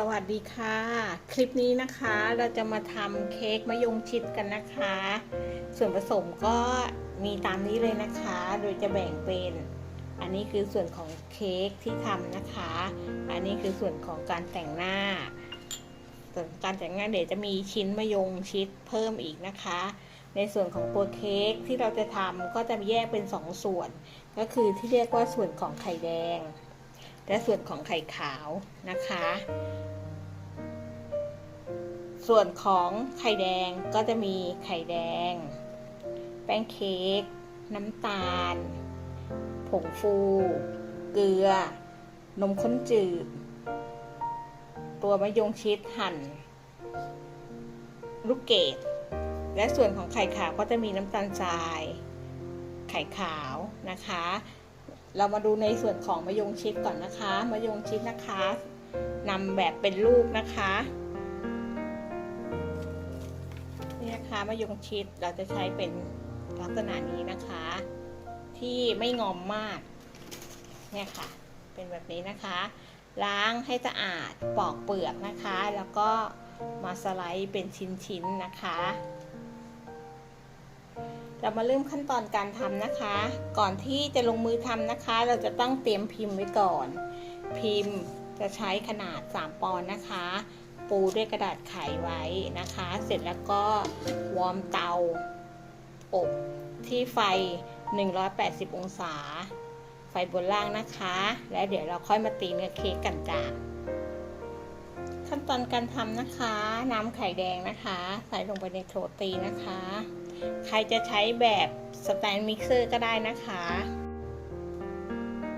สวัสดีค่ะ คลิปนี้นะคะเราจะมาทำเค้กมะยงชิดกันนะคะ ส่วนผสมก็มีตามนี้เลยนะคะ โดยจะแบ่งเป็น อันนี้คือส่วนของเค้กที่ทำนะคะ อันนี้คือส่วนของการแต่งหน้า ส่วนการแต่งหน้าเดี๋ยวจะมีชิ้นมะยงชิดเพิ่มอีกนะคะ ในส่วนของตัวเค้กที่เราจะทำก็จะแยกเป็น 2ส่วน ก็คือที่เรียกว่าส่วนของไข่แดง และส่วนของไข่ขาวนะคะ ส่วนของไข่แดงก็จะมีไข่แดง แป้งเค้ก น้ำตาล ผงฟู เกลือ นมข้นจืด ตัวมะยงชิดหั่น ลูกเกดและส่วนของไข่ขาวก็จะมีน้ำตาลทราย ไข่ขาวนะคะ เรามาดูในส่วนของมะยงชิดก่อนนะคะมะยงชิดนะคะนำแบบเป็นลูกนะคะนี่นะคะมะยงชิดเราจะใช้เป็นลักษณะนี้นะคะ ที่ไม่งอมมากเนี่ยค่ะ เป็นแบบนี้นะคะ ล้างให้สะอาดปอกเปลือกนะคะ แล้วก็มาสไลด์เป็นชิ้นๆนะคะ เรามาเริ่มขั้นตอนการทำนะคะ ก่อนที่จะลงมือทำนะคะ เราจะต้องเตรียมพิมพ์ไว้ก่อน พิมพ์จะใช้ขนาด 3 ปอนด์นะคะ ปูด้วยกระดาษไขไว้นะคะ เสร็จแล้วก็วอร์มเตาอบที่ไฟ 180 องศา ไฟบนล่างนะคะ และเดี๋ยวเราค่อยมาตีเนื้อเค้กกันจ้า ตอนการทำนะคะน้ำไข่แดงนะคะ ใส่ลงไปในโถตีนะคะ ใครจะใช้แบบสแตนมิกเซอร์ก็ได้นะคะ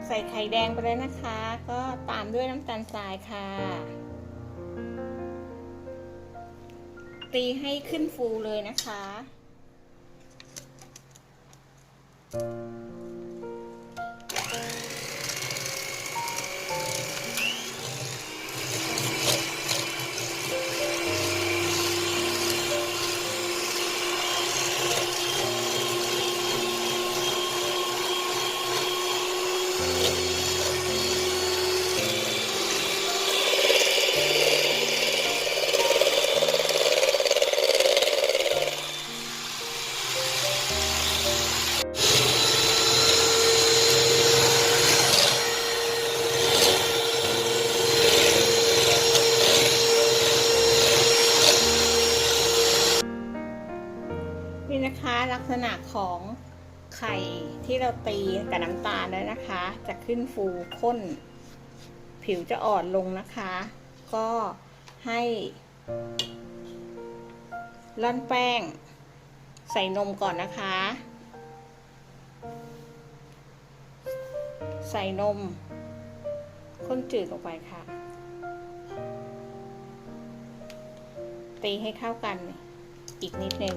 ใส่ไข่แดงไปเลยนะคะ ก็ตามด้วยน้ำตาลทรายค่ะ ตีให้ขึ้นฟูเลยนะคะนี่ ของไข่ที่เราตีกับน้ำตาลแล้วนะคะ จะขึ้นฟูข้น ผิวจะอ่อนลงนะคะ ก็ให้ร่อนแป้ง ใส่นมก่อนนะคะ ใส่นม ข้นจืดลงไปค่ะ ตีให้เข้ากันอีกนิดนึง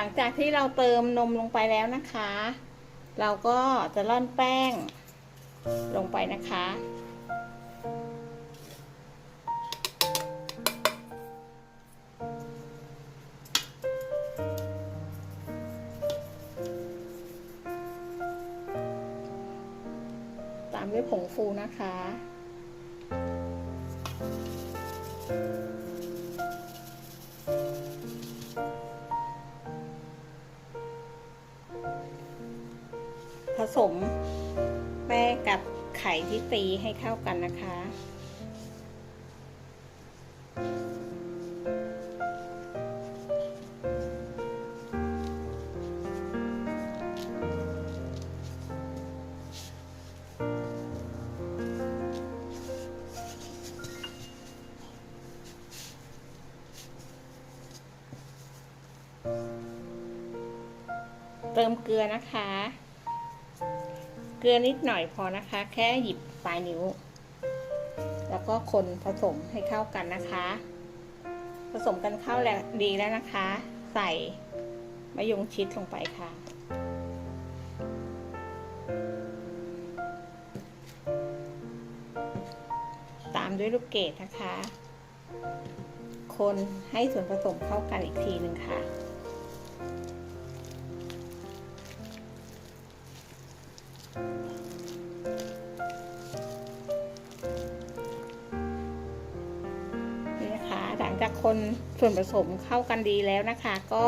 หลังจากที่เราเติมนมลงไปแล้วนะคะ เราก็จะร่อนแป้งลงไปนะคะ ตามด้วยผงฟูนะคะ กันนะคะ เติมเกลือนะคะเกลือนิดหน่อยพอนะคะ แค่หยิบปลายนิ้วแล้ว ก็คนผสมให้เข้ากันนะคะ ผสมกันเข้าแล้วดีแล้วนะคะ ใส่มะยงชิดลงไปค่ะ ตามด้วยลูกเกดนะคะ คนให้ส่วนผสมเข้ากันอีกทีหนึ่งค่ะ จากคนส่วนผสมเข้ากันดีแล้วนะคะ ก็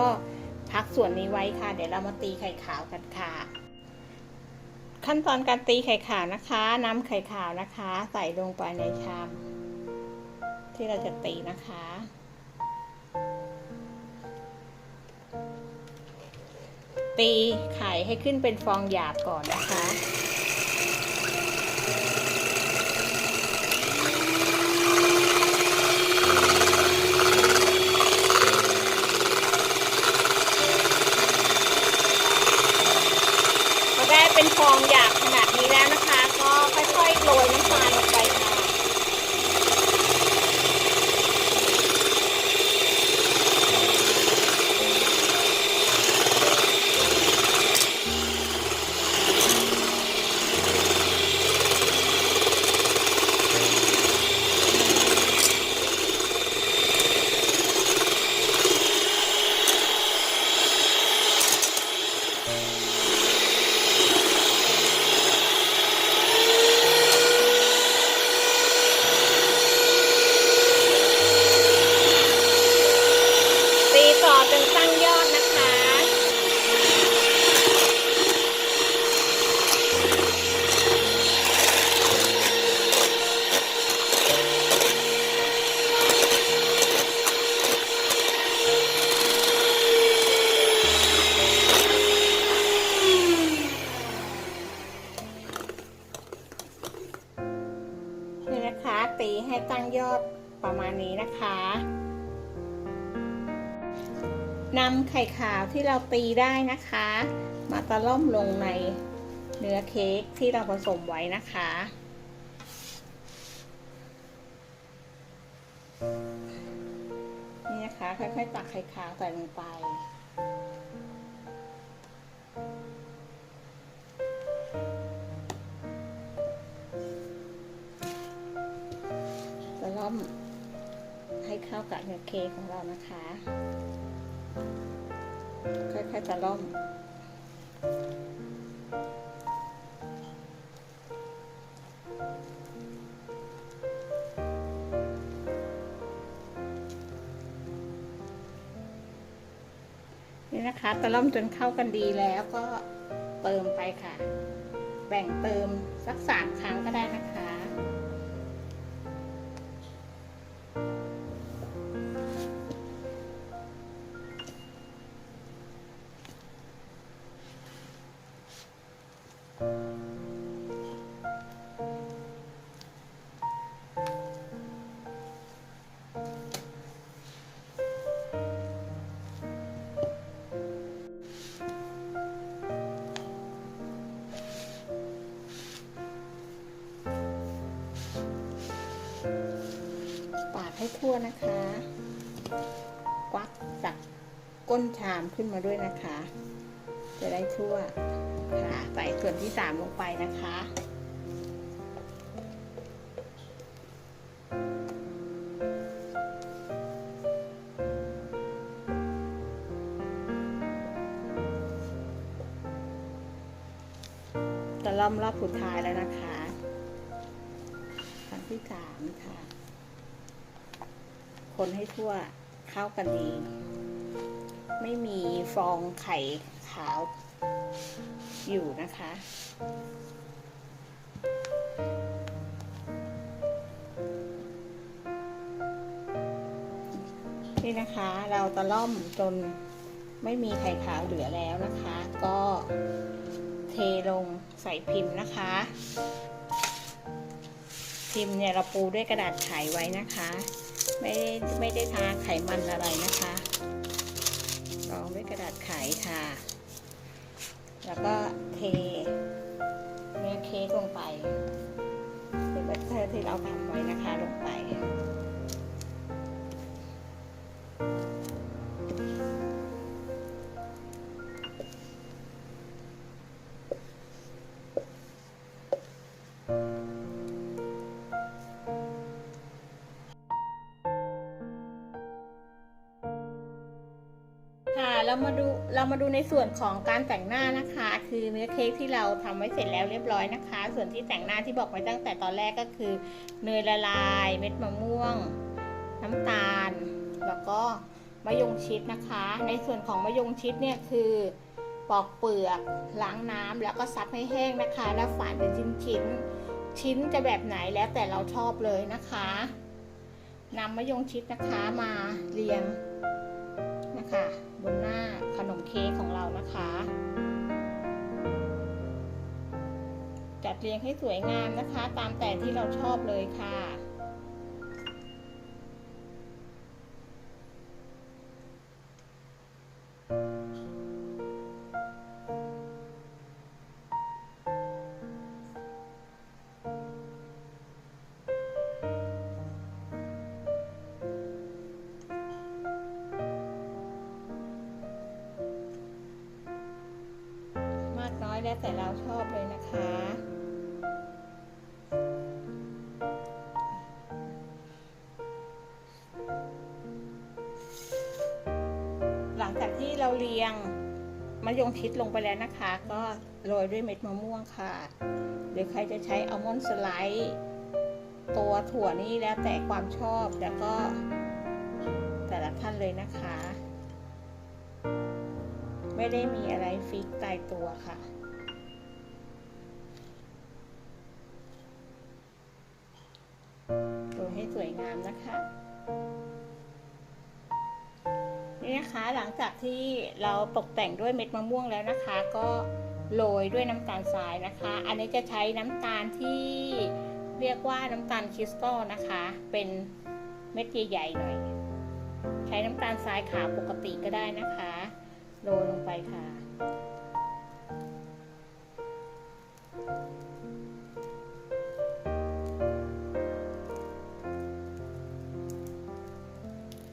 พักส่วนนี้ไว้ค่ะ เดี๋ยวเรามาตีไข่ขาวกันค่ะ ขั้นตอนการตีไข่ขาวนะคะนำไข่ขาวนะคะ ใส่ลงไปในชามที่เราจะตีนะคะตีไข่ให้ขึ้นเป็นฟองหยาบก่อนนะคะ เป็นฟองหยาบขนาดนี้แล้วนะคะ ก็ค่อยๆโรยน้ำตาลลงไปค่ะ ตี ต่อจนตั้งยอดนะคะ นี่นะคะตีให้ตั้งยอดประมาณนี้นะคะ นำไข่ขาวที่เราตีได้นะคะ มาตะล่อมลงในเนื้อเค้กที่เราผสมไว้นะคะ นี่นะคะ ค่อยๆตักไข่ขาวใส่ลงไปตะล่อมให้เข้ากับเนื้อเค้กของเรานะคะ ค่อยๆตะล่อมนี่นะคะตะล่อมจนเข้ากันดีแล้วก็เติมไปค่ะ แบ่งเติมสักสามครั้ง ทั่วนะคะ ควักจากก้นชามขึ้นมาด้วยนะคะ จะได้ทั่วค่ะใส่ส่วนที่สามลงไปนะคะตะล่อมรอบสุดท้ายแล้วนะคะครั้งที่สามค่ะ คนให้ทั่วเข้ากันดี ไม่มีฟองไข่ขาวอยู่นะคะ นี่นะคะเราตะล่อมจนไม่มีไข่ขาวเหลือแล้วนะคะ ก็เทลงใส่พิมพ์นะคะ พิมพ์เนี่ยเราปูด้วยกระดาษไขไว้นะคะ ไม่ไม่ได้ทาไขมันอะไรนะคะรองด้วยกระดาษไขค่ะ แล้วก็เทเนื้อเค้กลงไปเป็นบัตเตอร์ที่เราทำไว้นะคะลงไป เรามาดูเรามาดูในส่วนของการแต่งหน้านะคะ คือเนื้อเค้กที่เราทำไว้เสร็จแล้วเรียบร้อยนะคะ ส่วนที่แต่งหน้าที่บอกไว้ตั้งแต่ตอนแรกก็คือ เนยละลาย เม็ดมะม่วง น้ำตาล แล้วก็มะยงชิดนะคะ ในส่วนของมะยงชิดเนี่ยคือปอกเปลือกล้างน้ำแล้วก็ซับให้แห้งนะคะ แล้วฝานเป็นชิ้นชิ้นชิ้นจะแบบไหนแล้วแต่เราชอบเลยนะคะนำมะยงชิดนะคะมาเรียงนะคะ บนหน้าขนมเค้กของเรานะคะ จัดเรียงให้สวยงามนะคะ ตามแต่ที่เราชอบเลยค่ะ เรียงมะยงชิดลงไปแล้วนะคะ ก็โรยด้วยเม็ดมะม่วงค่ะ หรือใครจะใช้อัลมอนด์สไลด์ตัวถั่วนี่แล้วแต่ความชอบแล้วก็แต่ละท่านเลยนะคะ ไม่ได้มีอะไรฟิกตายตัวค่ะ ดูให้สวยงามนะคะ นี่นะคะ หลังจากที่เราตกแต่งด้วยเม็ดมะม่วงแล้วนะคะ ก็โรยด้วยน้ำตาลทรายนะคะ อันนี้จะใช้น้ำตาลที่เรียกว่าน้ำตาลคริสตัลนะคะ เป็นเม็ดใหญ่ๆหน่อย ใช้น้ำตาลทรายขาวปกติก็ได้นะคะโรยลงไปค่ะ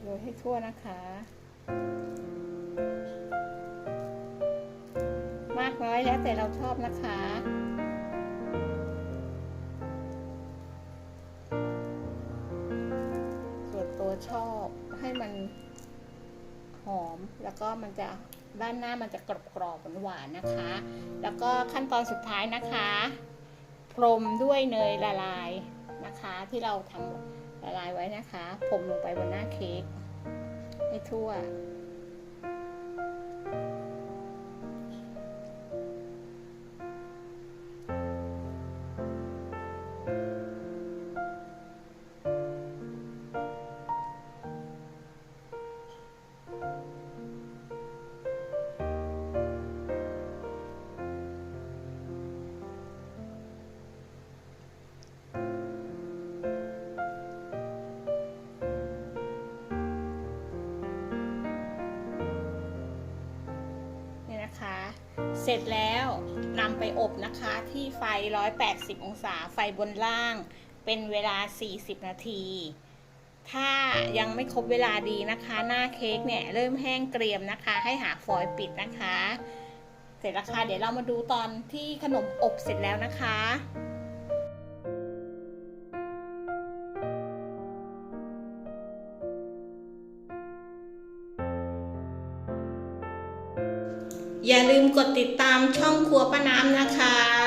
โรยให้ทั่วนะคะ มากน้อยแล้วแต่เราชอบนะคะส่วนตัวชอบให้มันหอมแล้วก็มันจะด้านหน้ามันจะกรอบกรอบหวานนะคะ แล้วก็ขั้นตอนสุดท้ายนะคะ พรมด้วยเนยละลายนะคะ ที่เราทำละลายไว้นะคะพรมลงไปบนหน้าเค้ก ไม่ทั่ว สร็จแล้วนำไปอบนะคะที่ไฟ 180 องศาไฟบนล่าง เป็นเวลา 40 นาที ถ้ายังไม่ครบเวลาดีนะคะ หน้าเค้กเนี่ยเริ่มแห้งเกรียมนะคะ ให้หาฟอยล์ปิดนะคะ เสร็จแล้วค่ะเดี๋ยวเรามาดูตอนที่ขนมอบเสร็จแล้วนะคะ อย่าลืมกดติดตามช่องครัวป้าน้ำนะคะ